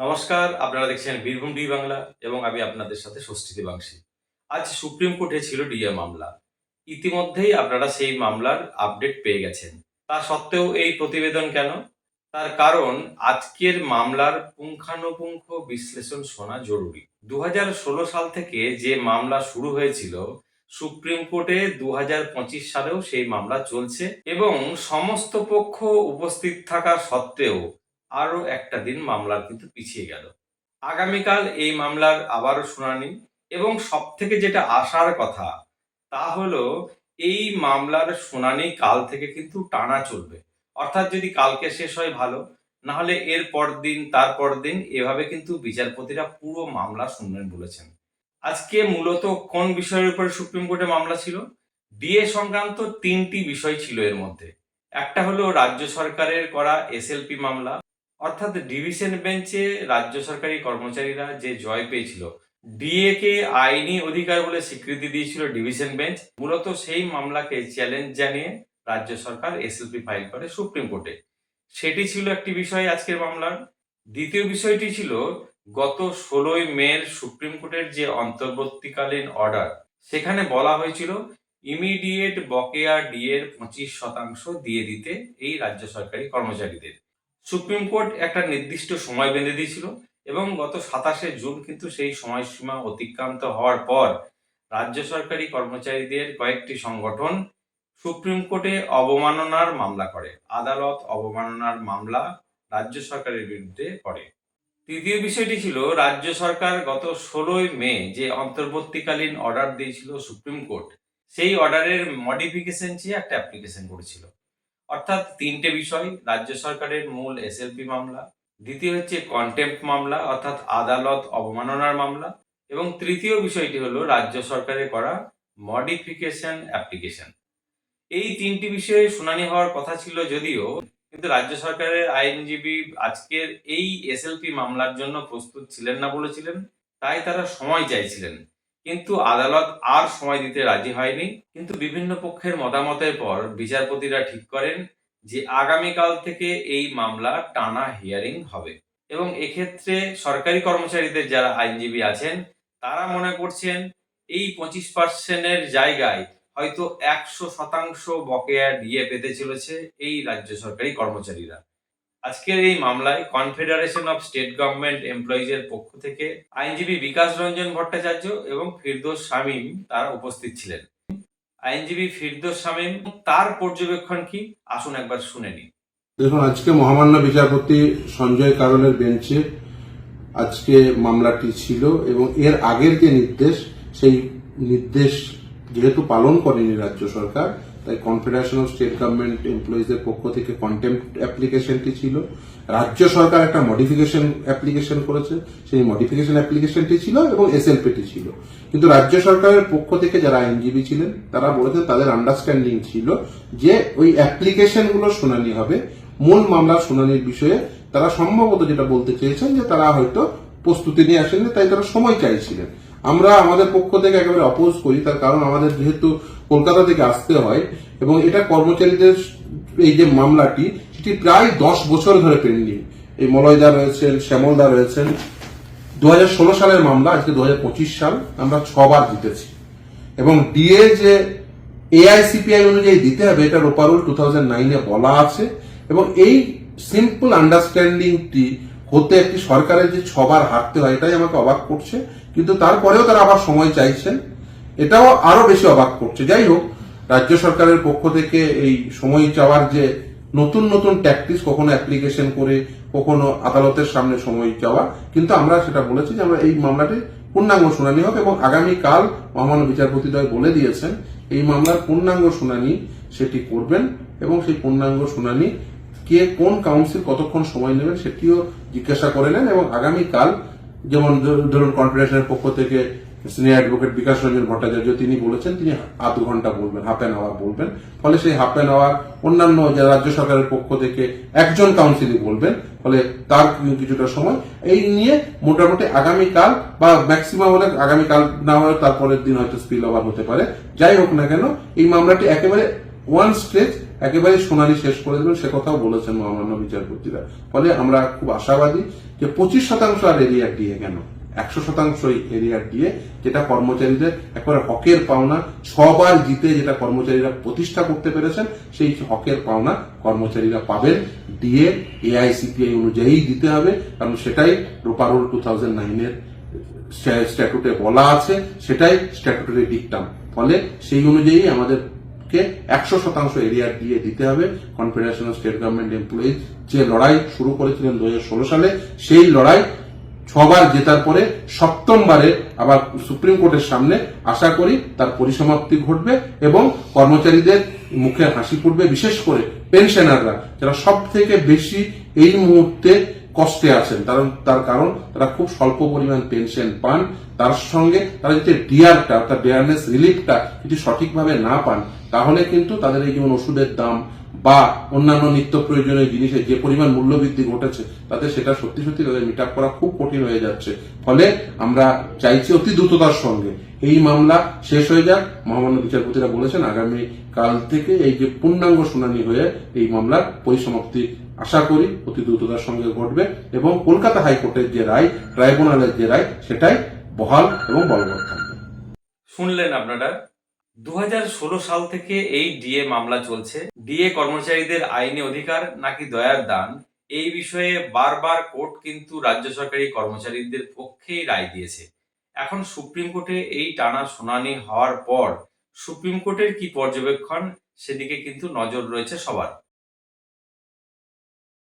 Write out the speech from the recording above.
নমস্কার, আপনারা দেখছেন বীরভূম ডি বাংলা এবং আমি আপনাদের সাথে ষষ্ঠী দেবাংশী। আজ সুপ্রিম কোর্টে ছিল ডিএ মামলা। ইতিমধ্যেই আপনারা সেই মামলার আপডেট পেয়ে গেছেন। তা সত্ত্বেও এই প্রতিবেদন কেন? তার কারণ, আজকের মামলার পুঙ্খানুপুঙ্খ বিশ্লেষণ শোনা জরুরি। দু হাজার ষোলো সাল থেকে যে মামলা শুরু হয়েছিল, সুপ্রিম কোর্টে দু হাজার পঁচিশ সালেও সেই মামলা চলছে এবং সমস্ত পক্ষ উপস্থিত থাকা সত্ত্বেও আরও একটা দিন মামলার কিন্তু পিছিয়ে গেল। আগামীকাল এই মামলার আবারও শুনানি এবং সব থেকে যেটা আসার কথা, তা হলো এই মামলার শুনানি কাল থেকে কিন্তু টানা চলবে। অর্থাৎ যদি কালকে শেষ হয় ভালো না হলে এর পর দিন তারপর দিন এভাবে কিন্তু বিচারপতিরা পুরো মামলা শুনবেন বলেছেন। আজকে মূলত কোন বিষয়ের উপরে সুপ্রিম কোর্টে মামলা ছিল? ডিএ সংক্রান্ত তিনটি বিষয় ছিল এর মধ্যে। একটা হলো রাজ্য সরকারের করা এসএলপি মামলা অর্থাৎ ডিভিশন বেঞ্চে রাজ্য সরকারি কর্মচারীরা যে জয় পেয়েছিল ডিএ কে আইনি অধিকার বলে স্বীকৃতি দিয়েছিল ডিভিশন বেঞ্চ। মূলত সেই মামলাকে চ্যালেঞ্জ জানিয়ে রাজ্য সরকার এসএলপি ফাইল করে সুপ্রিম কোর্টে। সেটি ছিল একটি বিষয় আজকের মামলার। দ্বিতীয় বিষয়টি ছিল, গত ষোলোই মের সুপ্রিম কোর্টের যে অন্তর্বর্তীকালীন অর্ডার, সেখানে বলা হয়েছিল, ইমিডিয়েট বকেয়া ডিএর পঁচিশ শতাংশ দিয়ে দিতে এই রাজ্য সরকারি কর্মচারীদের। সুপ্রিম কোর্ট একটা নির্দিষ্ট সময় বেঁধে দিয়েছিল এবং গত সাতাশে জুন কিন্তু সেই সময়সীমা অতিক্রান্ত হওয়ার পর রাজ্য সরকারি কর্মচারীদের কয়েকটি সংগঠন সুপ্রিম কোর্টে অবমাননার মামলা করে, আদালত অবমাননার মামলা রাজ্য সরকারের বিরুদ্ধে করে। তৃতীয় বিষয়টি ছিল, রাজ্য সরকার গত ষোলোই মে যে অন্তর্বর্তীকালীন অর্ডার দিয়েছিল সুপ্রিম কোর্ট, সেই অর্ডারের মডিফিকেশন চেয়ে একটা অ্যাপ্লিকেশন করেছিল। অর্থাৎ তিনটে বিষয়, রাজ্য সরকারের মূল এসএলপি মামলা, দ্বিতীয় হচ্ছে কন্টেম্প মামলা, অর্থাৎ আদালত অবমাননার মামলা, এবং তৃতীয় বিষয়টি হলো রাজ্য সরকারের করা মডিফিকেশন অ্যাপ্লিকেশন এই তিনটি বিষয়ে শুনানি হওয়ার কথা ছিল যদিও, কিন্তু রাজ্য সরকারের আইনজীবী আজকের এই এসএলপি মামলার জন্য প্রস্তুত ছিলেন না বলেছিলেন, তাই তারা সময় চাইছিলেন। কিন্তু আদালত আর সময় দিতে রাজি হয়নি। কিন্তু বিভিন্ন পক্ষের মতামতের পর বিচারপতিরা ঠিক করেন যে আগামীকাল থেকে এই মামলা টানা হিয়ারিং হবে। এবং এক্ষেত্রে সরকারি কর্মচারীদের যারা আইনজীবী আছেন, তারা মনে করছেন এই পঁচিশ পার্সেন্টের জায়গায় হয়তো একশো শতাংশ বকেয়া ডিএ পেতে চলেছে এই রাজ্য সরকারি কর্মচারীরা। আজকের এই মামলায় কনফেডারেশন অফ স্টেট গভর্নমেন্ট এমপ্লয়িজের পক্ষ থেকে আইনজীবী বিকাশ রঞ্জন ভট্টাচার্য এবং ফিরদোস শামীম তারা উপস্থিত ছিলেন। আইনজীবী ফিরদোস শামীম, তার পর্যবেক্ষণ কি? আসুন একবার শুনে নিই দেখুন, আজকে মহামান্য বিচারপতি সঞ্জয় কারণের বেঞ্চে আজকে মামলাটি ছিল এবং এর আগের যে নির্দেশ, সেই নির্দেশ যেহেতু পালন করেনি রাজ্য সরকার তাই কনফেডারেশন অফ স্টেট গভর্নমেন্ট এমপ্লয়িজের পক্ষ থেকে কন্টেম্প অ্যাপ্লিকেশনটি ছিল। রাজ্য সরকার একটা মডিফিকেশন অ্যাপ্লিকেশন করেছে। সেই মডিফিকেশন অ্যাপ্লিকেশনটি ছিল এবং এসএলপিটি ছিল। কিন্তু রাজ্য সরকারের পক্ষ থেকে যারা আইনজীবী ছিলেন, তারা বলেছেন তাদের আন্ডারস্ট্যান্ডিং ছিল যে ওই অ্যাপ্লিকেশনগুলো শুনানি হবে। মূল মামলার শুনানির বিষয়ে তারা সম্ভবত যেটা বলতে চেয়েছেন যে তারা হয়তো প্রস্তুতি নিয়ে আসেননি, তাই তারা সময় চাইছিলেন। আমরা আমাদের পক্ষ থেকে একেবারে অপোজ করি, তার কারণ আমাদের যেহেতু কলকাতা থেকে আসতে হয় এবং এটা কর্মচারীদের এই যে মামলাটি, সেটি প্রায় দশ বছর ধরে পেন্ডিং এই মলয়দা রয়েছেন, শ্যামলদা রয়েছেন। দু হাজার ষোলো সালের মামলা, আজকে দু হাজার পঁচিশ সাল, আমরা ছবার জিতেছি। এবং ডিএ যে এআইসিপিআই অনুযায়ী দিতে হবে, এটা রোপারুল টু থাউজেন্ড নাইনে বলা আছে। এবং এই সিম্পল আন্ডারস্ট্যান্ডিংটি হতে একটি সরকারের যে ছবার হারতে হয়, এটাই আমাকে অবাক করছে। কিন্তু তারপরেও তারা আবার সময় চাইছেন। এটাও আরও বেশি অবাক করছে। যাই হোক, রাজ্য সরকারের পক্ষ থেকে এই সময় চাওয়ার যে নতুন নতুন ট্যাকটিস কখনো অ্যাপ্লিকেশন করে, কখনো আদালতের সামনে সময় চাওয়া, কিন্তু আমরা সেটা বলেছি যে আমরা এই মামলাটি পূর্ণাঙ্গ শুনানি হবে এবং আগামীকাল মহামান্য বিচারপতিদ্বয় বলে দিয়েছেন, এই মামলার পূর্ণাঙ্গ শুনানি সেটি করবেন এবং সেই পূর্ণাঙ্গ শুনানি কে কোন কাউন্সিল কতক্ষণ সময় নেবেন সেটিও জিজ্ঞাসা করে নেন এবং আগামীকাল যেমন ধর- ধরুন কনফেডারেশনের পক্ষ থেকে সিনিয়র অ্যাডভোকেট বিকাশ রঞ্জন ভট্টাচার্য তিনি বলেছেন, তিনি আধ ঘণ্টা বলবেন, হাফ অ্যান আওয়ার বলবেন। ফলে সেই হাফ অ্যান আওয়ার অন্যান্য যে রাজ্য সরকারের পক্ষ থেকে একজন কাউন্সিলই বলবেন, ফলে তার কিছুটা সময়। এই নিয়ে মোটামুটি আগামীকাল বা ম্যাক্সিমাম হলে আগামীকাল না হলে তারপরের দিন হয়তো স্পিল ওভার হতে পারে। যাই হোক না কেন, এই মামলাটি একেবারে ওয়ান স্টেজ একেবারে শুনানি শেষ করে দেবেন, সে কথাও বলেছেন মহামান্য বিচারপতিরা। ফলে আমরা খুব আশাবাদী যে পঁচিশ শতাংশ আর এরিয়ার ডিএ কেন একশো শতাংশ এরিয়ার দিয়ে যেটা কর্মচারীদের একেবারে হকের পাওনা, ছবার জিতে যেটা কর্মচারীরা প্রতিষ্ঠা করতে পেরেছেন, সেই হকের পাওনা কর্মচারীরা পাবেন। ডিএ এআইসিপিআই অনুযায়ী দিতে হবে, কারণ সেটাই রোপারোল টু থাউজেন্ড নাইনের স্ট্যাটুটে বলা আছে, সেটাই স্ট্যাটুটরি ডিকটাম ফলে সেই অনুযায়ী আমাদেরকে একশো শতাংশ এরিয়ার দিয়ে দিতে হবে। Confederation of state government employees যে লড়াই শুরু করেছিলেন দু হাজার ষোলো সালে, সেই লড়াই ছবার জেতার পরে সপ্তমবারে আবার সুপ্রিম কোর্টের সামনে আশা করি তার পরিসমাপ্তি ঘটবে এবং কর্মচারীদের মুখে হাসি ফুটবে, বিশেষ করে পেনশনাররা, যারা সব থেকে বেশি এই মুহূর্তে কষ্টে আছেন। কারণ, তার কারণ, তারা খুব স্বল্প পরিমাণ পেনশন পান। তার সঙ্গে তারা যদি ডিয়ারটা অর্থাৎ ডিয়ারনেস রিলিফটা যদি সঠিকভাবে না পান, তাহলে কিন্তু তাদের এই যেমন ওষুধের দাম বা অন্যান্য নিত্য প্রয়োজনীয় জিনিসের যে পরিমাণ মূল্যবৃদ্ধি ঘটেছে, তাতে সেটা সত্যি সত্যি তাদের মিট করা খুব কঠিন হয়ে যাচ্ছে। ফলে আমরা চাইছি অতি দ্রুততার সঙ্গে। এই মামলা শেষ হয়ে যাক। মহামান্য বিচারপতিরা বলেছেন আগামী কাল থেকে এই যে পূর্ণাঙ্গ শুনানি হয়ে এই মামলার পরিসমাপ্তি আশা করি অতি দ্রুততার সঙ্গে ঘটবে এবং কলকাতা হাইকোর্টের যে রায়, ট্রাইব্যুনালের যে রায়, সেটাই বহাল এবং বলবৎ থাকবে। শুনলেন আপনারা দু সাল থেকে এই ডিএ মামলা চলছে। ডিএ কর্মচারীদের আইনি অধিকার নাকি দয়ার দান, এই বিষয়ে বারবার কোর্ট কিন্তু রাজ্য সরকারি কর্মচারীদের পক্ষেই রায় দিয়েছে। এখন সুপ্রিম কোর্টে এই টানা শুনানি হওয়ার পর সুপ্রিম কোর্টের কি পর্যবেক্ষণ, সেদিকে কিন্তু নজর রয়েছে সবার।